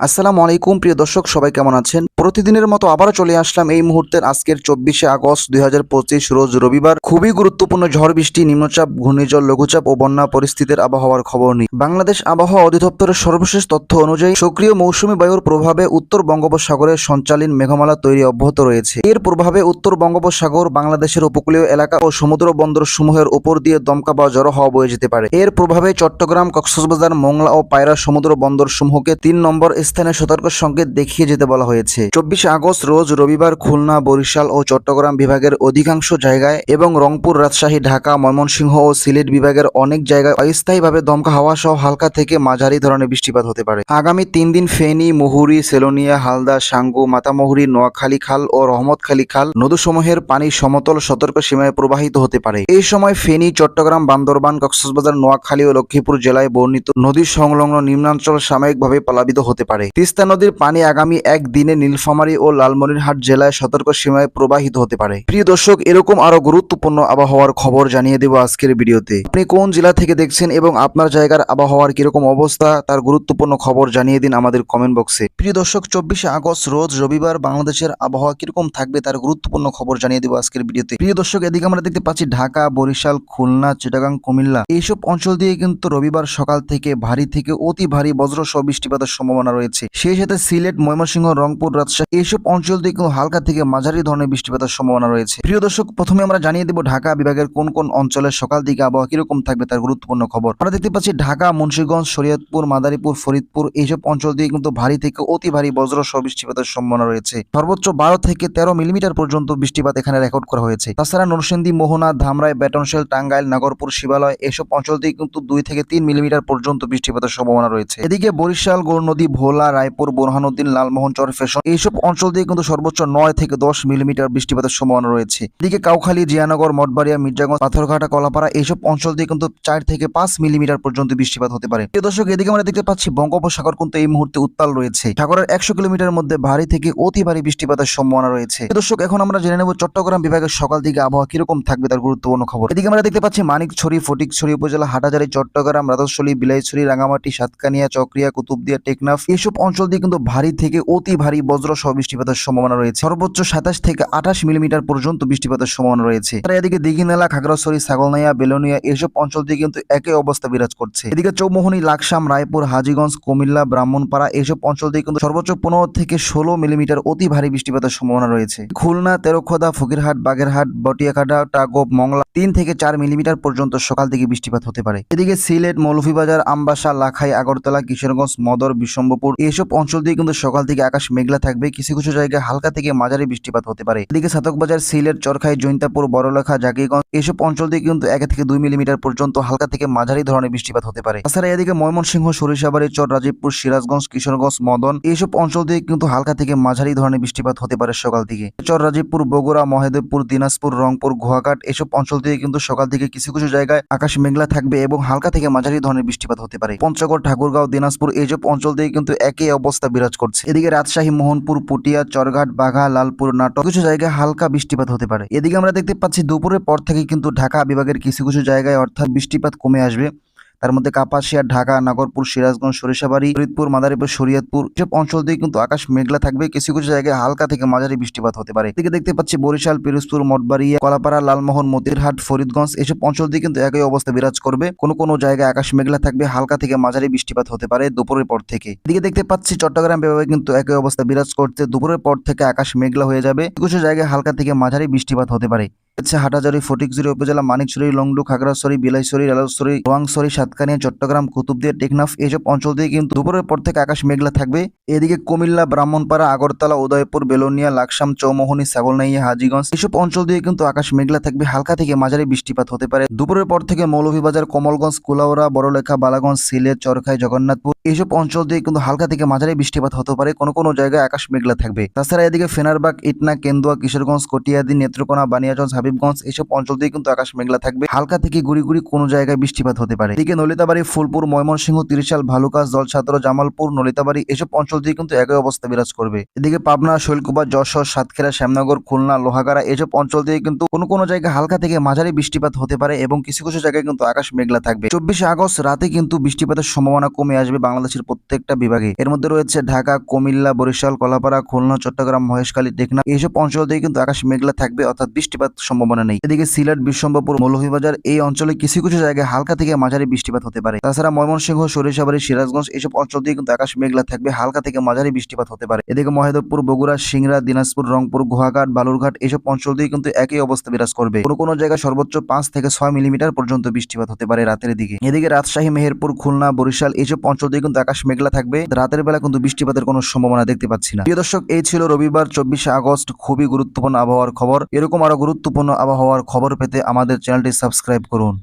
আসসালামু আলাইকুম প্রিয় দর্শক সবাই কেমন আছেন? প্রতিদিনের মতো আবারও চলে আসলাম এই মুহূর্তের আজকের চব্বিশে আগস্ট দুই হাজার পঁচিশ রোজ রবিবার। খুবই গুরুত্বপূর্ণ ঝড় বৃষ্টি, নিম্নচাপ, ঘূর্ণিঝড়, লঘুচাপ ও বন্যা পরিস্থিতির আবহাওয়ার খবর নিই বাংলাদেশ আবহাওয়া অধিদপ্তরের সর্বশেষ তথ্য অনুযায়ী সক্রিয় মৌসুমী বায়ুর প্রভাবে উত্তর বঙ্গোপসাগরে সঞ্চালীন মেঘমালা তৈরি অব্যাহত রয়েছে। এর প্রভাবে উত্তর বঙ্গোপসাগর, বাংলাদেশের উপকূলীয় এলাকা ও সমুদ্র বন্দর সমূহের উপর দিয়ে দমকা বা জড়ো হওয়া বয়ে যেতে পারে। এর প্রভাবে চট্টগ্রাম, কক্সবাজার, মোংলা ও পায়রা সমুদ্র বন্দর সমূহকে তিন নম্বর স্থানে সতর্ক সংকেত দেখিয়ে যেতে বলা হয়েছে। চব্বিশে আগস্ট রোজ রবিবার খুলনা, বরিশাল ও চট্টগ্রাম বিভাগের অধিকাংশ জায়গায় এবং রংপুর, রাজশাহী, ঢাকা, ময়মনসিংহ ও সিলেট বিভাগের অনেক জায়গায় অস্থায়ীভাবে দমকা হাওয়া সহ হালকা থেকে মাঝারি ধরনের বৃষ্টিপাত হতে পারে। আগামী তিন দিন ফেনী, মুহুরী, সেলোনিয়া, হালদা, সাঙ্গু, মাতামুহুরি, নোয়াখালী খাল ও রহমতখালী খাল নদীসমূহের পানি সমতল সতর্ক সীমায় প্রবাহিত হতে পারে। এই সময় ফেনী, চট্টগ্রাম, বান্দরবান, কক্সবাজার, নোয়াখালী ও লক্ষ্মীপুর জেলায় বর্ণিত নদী সংলগ্ন নিম্নাঞ্চল সাময়িকভাবে প্লাবিত হতে পারে। তিস্তা নদীর পানি আগামী এক দিনে নীলফামারী ও লালমনিরহাট জেলায় সতর্ক সীমায় প্রবাহিত হতে পারে। প্রিয় দর্শক, এরকম আরও গুরুত্বপূর্ণ আবহাওয়ার খবর জানিয়ে দেব আজকের ভিডিওতে। আপনি কোন জেলা থেকে দেখছেন এবং আপনার জায়গার আবহাওয়ার কীরকম অবস্থা, তার গুরুত্বপূর্ণ খবর জানিয়ে দিন আমাদের কমেন্ট বক্সে। প্রিয় দর্শক, চব্বিশে আগস্ট রোজ রবিবার বাংলাদেশের আবহাওয়া কীরকম থাকবে, তার গুরুত্বপূর্ণ খবর জানিয়ে দেব আজকের ভিডিওতে। প্রিয় দর্শক, এদিকে আমরা দেখতে পাচ্ছি ঢাকা, বরিশাল, খুলনা, চিটাগাং, কুমিল্লা। এইসব অঞ্চল দিয়ে কিন্তু রবিবার সকাল থেকে ভারী থেকে অতি ভারী বজ্র সহ বৃষ্টিপাতের সম্ভাবনা রয়েছে। সেই সাথে সিলেট, ময়মনসিংহ, রংপুর রাজশাহী এইসব অঞ্চল কিন্তু হালকা থেকে মাঝারি ধরনের বৃষ্টিপাতের সম্ভাবনা রয়েছে। প্রিয় দর্শক, প্রথমে আমরা জানিয়ে দেব ঢাকা বিভাগের কোন কোন অঞ্চলের সকাল দিকে আবহাওয়া কীরকম থাকবে তার গুরুত্বপূর্ণ খবর। আমরা দেখতে পাচ্ছি ঢাকা, মুন্সীগঞ্জ, শরীয়তপুর, মাদারীপুর, ফরিদপুর এইসব অঞ্চল দিয়ে কিন্তু ভারী থেকে অতি ভারী বজ্র সহ বৃষ্টিপাতের সম্ভাবনা রয়েছে। সর্বোচ্চ বারো থেকে তেরো মিলিমিটার পর্যন্ত বৃষ্টিপাত এখানে রেকর্ড করা হয়েছে। তাছাড়া নরসিংদী, মোহনা, ধামরাই বেটনশেল টাঙ্গাইল, নাগরপুর, শিবালয় এসব অঞ্চল দিয়ে কিন্তু দুই থেকে তিন মিলিমিটার পর্যন্ত বৃষ্টিপাতের সম্ভাবনা রয়েছে। এদিকে বরিশাল গৌরনদী ভোলা, রায়পুর, বোরহানুদ্দিন, লালমোহন চর ফেশন এইসব অঞ্চল দিয়ে কিন্তু সর্বোচ্চ নয় থেকে দশ মিলিমিটার বৃষ্টিপাতের সম্ভাবনা রয়েছে। এদিকে কাউখালী, জিয়ানগর, মঠবাড়িয়া, মির্জাগঞ্জ, পাথরঘাটা, কলাপাড়া এইসব অঞ্চল দিয়ে কিন্তু চার থেকে পাঁচ মিলিমিটার পর্যন্ত বৃষ্টিপাত হতে পারে। দর্শক, এদিকে আমরা দেখতে পাচ্ছি বঙ্গোপসাগর কিন্তু এই মুহূর্তে উত্তাল রয়েছে। সাগরের একশো কিলোমিটার মধ্যে ভারী থেকে অতি ভারী বৃষ্টিপাতের সম্ভাবনা রয়েছে। দর্শক, এখন আমরা জেনে নেব চট্টগ্রাম বিভাগের সকাল দিকে আবহাওয়া কীরকম থাকবে তার গুরুত্বপূর্ণ খবর। এদিকে আমরা দেখতে পাচ্ছি মানিকছড়ি, ফটিকছড়ি উপজেলা, হাটাজারি, চট্টগ্রাম রাজস্থলী বিলাইছড়ি রাঙামাটি সাতকানিয়া, চক্রিয়া, কুতুবদিয়া, টেকনাফ এইসব অঞ্চল দিয়ে কিন্তু ভারী থেকে অতি ভারী বজ্র সহ বৃষ্টিপাতের সম্ভাবনা রয়েছে। সর্বোচ্চ সাতাশ থেকে আঠাশ মিলিমিটার পর্যন্ত বৃষ্টিপাতের সম্ভাবনা রয়েছে। তারা এদিকে দিঘিনালা, খাগড়াছড়ি, ছাগলনাইয়া, বেলোনিয়া এসব অঞ্চল দিয়ে কিন্তু একই অবস্থা বিরাজ করছে। এদিকে চৌমোহনী, লাকসাম, রায়পুর, হাজিগঞ্জ, কুমিল্লা, ব্রাহ্মণপাড়া এসব অঞ্চল দিয়ে কিন্তু সর্বোচ্চ পনেরো থেকে ষোলো মিলিমিটার অতি ভারী বৃষ্টিপাতের সম্ভাবনা রয়েছে। খুলনা, তেরোখোদা, ফকিরহাট, বাগেরহাট বটিয়াকাটা টাগোপ মংলা তিন থেকে চার মিলিমিটার পর্যন্ত সকাল থেকে বৃষ্টিপাত হতে পারে। এদিকে সিলেট, মৌলভীবাজার, আমবাসা, লাখাই, আগরতলা, কিশোরগঞ্জ, মদর বিশ্বম্বপুর এসব অঞ্চল দিয়ে কিন্তু সকাল থেকে আকাশ মেঘলা থাকবে। কিছু কিছু জায়গায় হালকা থেকে মাঝারি বৃষ্টিপাত হতে পারে। এদিকে সাতকবাজার, সিলেট, চরখাই, জৈন্তাপুর, বড়লেখা, জাকিগঞ্জ এসব অঞ্চল দিয়ে কিন্তু এক থেকে দুই মিলিমিটার পর্যন্ত হালকা থেকে মাঝারি ধরনের বৃষ্টিপাত হতে পারে। তাছাড়া এদিকে ময়মনসিংহ, সরিষাবাড়ি চর রাজীবপুর সিরাজগঞ্জ, কিশোরগঞ্জ, মদন এইসব অঞ্চল দিয়ে কিন্তু হালকা থেকে মাঝারি ধরনের বৃষ্টিপাত হতে পারে সকাল থেকে। চর রাজীবপুর বগুড়া মহেদেবপুর দিনাজপুর, রংপুর গুয়াঘাট এসব অঞ্চল দিয়ে কিন্তু সকাল থেকে কিছু কিছু জায়গায় আকাশ মেঘলা থাকবে এবং হালকা থেকে মাঝারি ধরনের বৃষ্টিপাত হতে পারে। পঞ্চগড়, ঠাকুরগাঁও, দিনাজপুর এইসব অঞ্চল দিয়ে কিন্তু একই অবস্থা বিরাজ করছে। এদিকে রাজশাহী মোহনপুর পটিয়া, চরঘাট, বাঘা, লালপুর নাটক কিছু জায়গায় হালকা বৃষ্টিপাত হতে পারে। এদিকে আমরা দেখতে পাচ্ছি দুপুরের পর থেকে কিন্তু ঢাকা বিভাগের কিছু কিছু জায়গায় অর্থাৎ বৃষ্টিপাত কমে আসবে। তার মধ্যে কাপাসিয়া, ঢাকা, নাগরপুর, সিরাজগঞ্জ, সরিষাবাড়ি, ফরিদপুর, মাদারীপুর, শরীয়তপুর, এসব অঞ্চল দিয়ে কিন্তু আকাশ মেঘলা থাকবে। কিছু কিছু জায়গায় হালকা থেকে মাঝারি বৃষ্টিপাত হতে পারে। এদিকে দেখতে পাচ্ছি বরিশাল, পিরোজপুর, মঠবাড়িয়া, কলাপাড়া, লালমোহন, মতিরহাট, ফরিদগঞ্জ এসব অঞ্চল দিয়ে কিন্তু একই অবস্থা বিরাজ করবে। কোনো কোনো জায়গায় আকাশ মেঘলা থাকবে, হালকা থেকে মাঝারি বৃষ্টিপাত হতে পারে দুপুরের পর থেকে। এদিকে দেখতে পাচ্ছি চট্টগ্রাম বিভাগে কিন্তু একই অবস্থা বিরাজ করতে দুপুরের পর থেকে আকাশ মেঘলা হয়ে যাবে। কিছু জায়গায় হালকা থেকে মাঝারি বৃষ্টিপাত হতে পারে। হচ্ছে হাটাজারি ফটিকজুরি উপজেলা মানিকছড়ি লংডু, খাগড়াছড়ি, বিলাইছড়ি রেলছড়ি রোয়াংছড়ি, সাতকানিয়া, চট্টগ্রাম, কুতুবদিয়া, টেকনাফ এইসব অঞ্চল দিয়ে কিন্তু দুপুরের পর থেকে আকাশ মেঘলা থাকবে। এদিকে কুমিল্লা, ব্রাহ্মণপাড়া, আগরতলা, উদয়পুর, বেলোনিয়া, লাকসাম, চৌমোহনী ছাগলনাইয়া হাজিগঞ্জ এইসব অঞ্চল দিয়ে কিন্তু আকাশ মেঘলা থাকবে। হালকা থেকে মাঝারি বৃষ্টিপাত হতে পারে। দুপুরের পর থেকে মৌলভীবাজার, কমলগঞ্জ, কুলাউড়া, বড়লেখা, বালাগঞ্জ, সিলেট, চরখাই, জগন্নাথপুর এইসব অঞ্চল দিয়ে কিন্তু হালকা থেকে মাঝারি বৃষ্টিপাত হতে পারে। কোনো কোনো জায়গায় আকাশ মেঘলা থাকবে। তাছাড়া এদিকে ফেনারবাগ, ইটনা, কেন্দুয়া, কিশোরগঞ্জ, কটিয়াদি, নেত্রকোনা বানিয়াগঞ্জ হাবিবগঞ্জ এইসব অঞ্চল দিয়ে কিন্তু আকাশ মেঘলা থাকবে। হালকা থেকে গুড়ি গুড়ি কোনো জায়গায় বৃষ্টিপাত হতে পারে। এদিকে নলিতাবাড়ি, ফুলপুর, ময়মনসিংহ, তিরিশাল, ভালুকাস, জলছাত্র, জামালপুর, নলিতাবাড়ি এসব অঞ্চল দিয়ে কিন্তু একই অবস্থা বিরাজ করবে। এদিকে পাবনা শৈলকুবা যশোর, সাতক্ষীরা, শ্যামনগর, খুলনা, লোহাগাড়া এসব অঞ্চল দিয়ে কিন্তু কোনো কোনো জায়গায় হালকা থেকে মাঝারি বৃষ্টিপাত হতে পারে এবং কিছু কিছু জায়গায় কিন্তু আকাশ মেঘলা থাকবে। চব্বিশে আগস্ট রাতে কিন্তু বৃষ্টিপাতের সম্ভাবনা কমে আসবে বাংলা বাংলাদেশের প্রত্যেকটা বিভাগে। এর মধ্যে রয়েছে ঢাকা, কুমিল্লা, বরিশাল, কলাপাড়া, খুলনা, চট্টগ্রাম, মহেশখালী টেকনা এইসব অঞ্চলতেই কিন্তু আকাশ মেঘলা থাকবে, অর্থাৎ বৃষ্টিপাত সম্ভাবনা নেই। এদিকে সিলেট বিশ্বম্বরপুর মৌলভীবাজার এই অঞ্চলে কিছু কিছু জায়গায় হালকা থেকে মাঝারি বৃষ্টিপাত হতে পারে। তাছাড়া ময়মনসিংহ, সরিষাবাড়ি, সিরাজগঞ্জ অঞ্চল দিয়ে কিন্তু আকাশ মেঘলা থাকবে, হালকা থেকে মাঝারি বৃষ্টিপাত হতে পারে। এদিকে মহেদপুর বগুড়া, সিংড়া, দিনাজপুর, রংপুর গুহাঘাট বালুরঘাট এইসব অঞ্চল দিয়ে কিন্তু একই অবস্থা বিরাজ করবে। কোনো কোনো জায়গায় সর্বোচ্চ পাঁচ থেকে ছয় মিলিমিটার পর্যন্ত বৃষ্টিপাত হতে পারে রাতের দিকে। এদিকে রাজশাহী, মেহেরপুর, খুলনা, বরিশাল এইসব অঞ্চল দিয়ে কিন্তু আকাশ মেঘলা থাকবে। রাতের বেলা কিন্তু বৃষ্টিপাতের কোনো সম্ভাবনা দেখতে পাচ্ছি না। প্রিয় দর্শক, এই ছিল রবিবার, চব্বিশে আগস্ট। খুবই গুরুত্বপূর্ণ আবহাওয়ার খবর। এরকম আরও গুরুত্বপূর্ণ আবহাওয়ার খবর পেতে আমাদের চ্যানেলটি সাবস্ক্রাইব করুন।